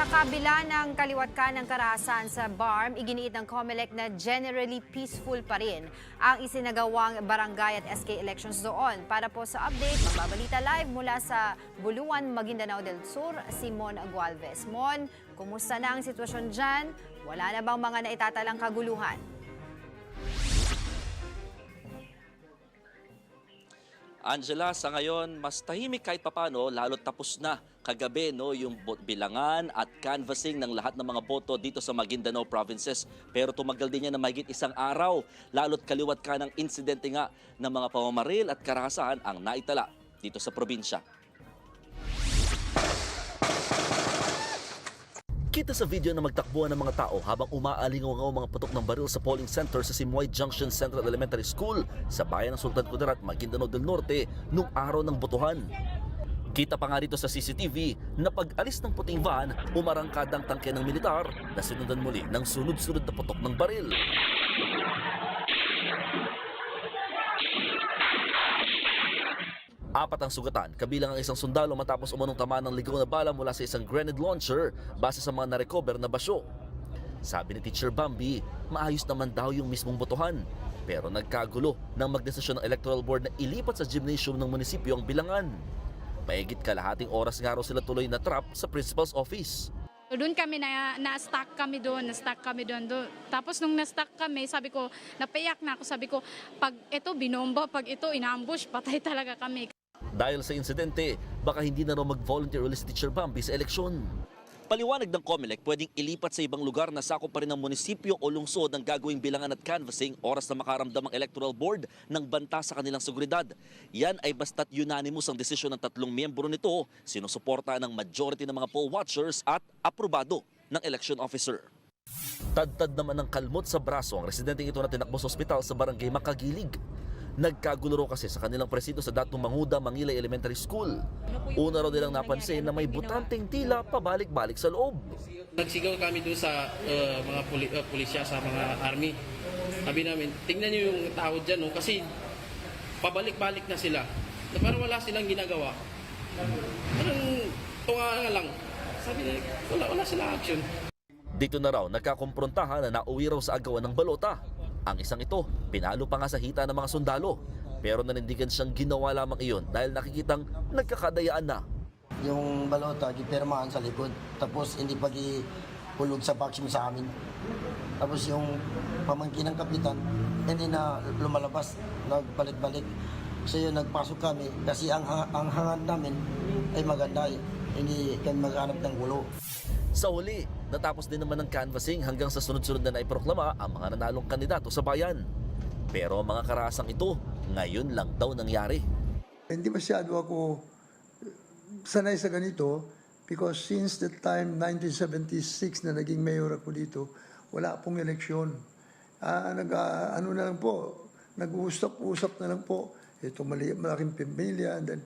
Sa kabila ng kaliwat ka ng karahasan sa BARM, iginiit ng COMELEC na generally peaceful pa rin ang isinagawang barangay at SK elections doon. Para po sa update, magbabalita live mula sa Buluan, Maguindanao del Sur, si Mon Agualves. Mon, kumusta na ang sitwasyon dyan? Wala na bang mga naitatalang kaguluhan? Angela, sa ngayon, mas tahimik kahit papano, lalo tapos na kagabi no, yung bilangan at canvassing ng lahat ng mga boto dito sa Maguindanao provinces. Pero tumagal din yan na mahigit isang araw, lalo't kaliwat ka ng insidente nga ng mga pamamaril at karahasan ang naitala dito sa probinsya. Kita sa video na magtakbuhan ng mga tao habang umaalingaw ang mga putok ng baril sa polling center sa Simoy Junction Central Elementary School sa bayan ng Sultan Kudarat, Maguindanao del Norte nung araw ng botohan. Kita pa nga dito sa CCTV na pag-alis ng puting van, umarangkadang tangke ng militar na sinundan muli ng sunod-sunod na putok ng baril. Apat ang sugatan, kabilang ang isang sundalo matapos umunong tama ng ligaw na bala mula sa isang grenade launcher base sa mga narecover na basyo. Sabi ni Teacher Bambi, maayos naman daw yung mismong botohan. Pero nagkagulo nang magdesisyon ng Electoral Board na ilipat sa gymnasium ng munisipyo ang bilangan. Mahigit kalahating oras nga raw sila tuloy na trap sa principal's office. So, doon kami na, na-stuck kami doon, na-stuck kami doon. doon. Tapos nung na-stuck kami, sabi ko, napayak na ako, sabi ko, pag ito binomba, pag ito inambush, patay talaga kami. Dahil sa insidente, baka hindi na raw mag-volunteer ulit si Teacher Bambi sa eleksyon. Paliwanag ng COMELEC, pwedeng ilipat sa ibang lugar na sakop pa rin ng munisipyo o lungsod ang gagawing bilangan at canvassing oras na makaramdam ang Electoral Board ng banta sa kanilang seguridad. Yan ay basta't unanimous ang desisyon ng tatlong miyembro nito, sinusuporta ng majority ng mga poll watchers at aprobado ng election officer. Tadtad naman ng kalmot sa braso ang residenteng ito na tinakbo sa ospital sa barangay Makagilig. Nagkagulo kasi sa kanilang presido sa datong Manguda Mangilay Elementary School. Una raw nilang napansin na may butanteng tila pabalik-balik sa loob. Nagsigaw kami doon sa uh, mga puli, uh, pulisya, sa mga army. Sabi namin, tingnan niyo yung tao dyan, no? kasi pabalik-balik na sila. Na parang wala silang ginagawa. Parang tunga nga lang. Sabi nila, wala, wala silang action. Dito na raw nagkakomprontahan na nauwi raw sa agawan ng balota. Ang isang ito, pinalo pa nga sa hita ng mga sundalo. Pero nanindigan siyang ginawa lamang iyon dahil nakikitang nagkakadayaan na. yung balota gipirmahan sa likod. Tapos hindi pa hulog sa vaccine sa amin. Tapos yung pamangkin ng kapitan hindi na lumalabas. Nagbalik-balik so yun nagpasok kami. Kasi ang, ang hangad namin ay maganda. Hindi kami maghanap ng gulo. Sa huli, natapos din naman ng canvassing hanggang sa sunod-sunod na naiproklama ang mga nanalong kandidato sa bayan. Pero ang mga karasang ito, ngayon lang daw nangyari. Hindi masyado ako sanay sa ganito because since the time 1976 na naging mayor ako dito, wala pong eleksyon. Ah, nag, ah, ano na lang po, nag-uusap-usap na lang po. Ito mali, malaking pamilya. And then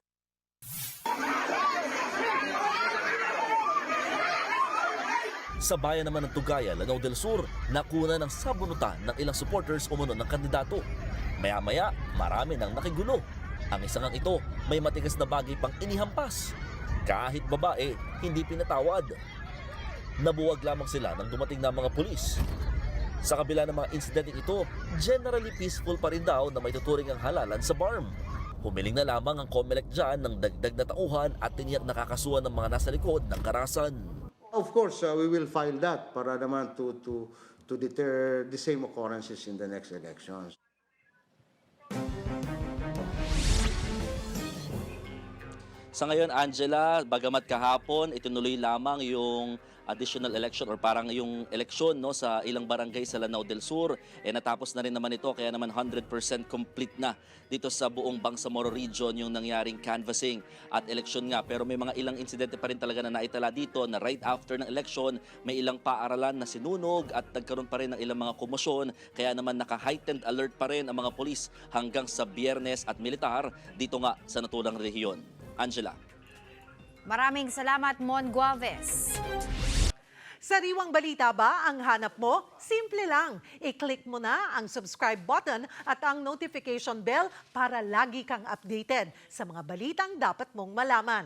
Sa bayan naman ng Tugaya, Lanao del Sur, nakuna ng sabunutan ng ilang supporters umuno ng kandidato. Maya-maya, marami nang nakigulo. Ang isang ang ito, may matigas na bagay pang inihampas. Kahit babae, hindi pinatawad. Nabuwag lamang sila nang dumating na mga pulis. Sa kabila ng mga insidente ito, generally peaceful pa rin daw na may tuturing ang halalan sa BARM. Humiling na lamang ang COMELEC dyan ng dagdag na tauhan at tiniyak nakakasuhan ng mga nasa likod ng karasan. Of course, uh, we will file that para naman to, to, to deter the same occurrences in the next elections. Sa ngayon, Angela, bagamat kahapon, itinuloy lamang yung additional election or parang yung eleksyon no, sa ilang barangay sa Lanao del Sur. Eh natapos na rin naman ito, kaya naman 100% complete na dito sa buong Bangsamoro region yung nangyaring canvassing at eleksyon nga. Pero may mga ilang insidente pa rin talaga na naitala dito na right after ng election, may ilang paaralan na sinunog at nagkaroon pa rin ng ilang mga komosyon. Kaya naman naka-heightened alert pa rin ang mga polis hanggang sa biyernes at militar dito nga sa natulang rehiyon. Angela. Maraming salamat, Mon Gualves. Sariwang balita ba ang hanap mo? Simple lang. I-click mo na ang subscribe button at ang notification bell para lagi kang updated sa mga balitang dapat mong malaman.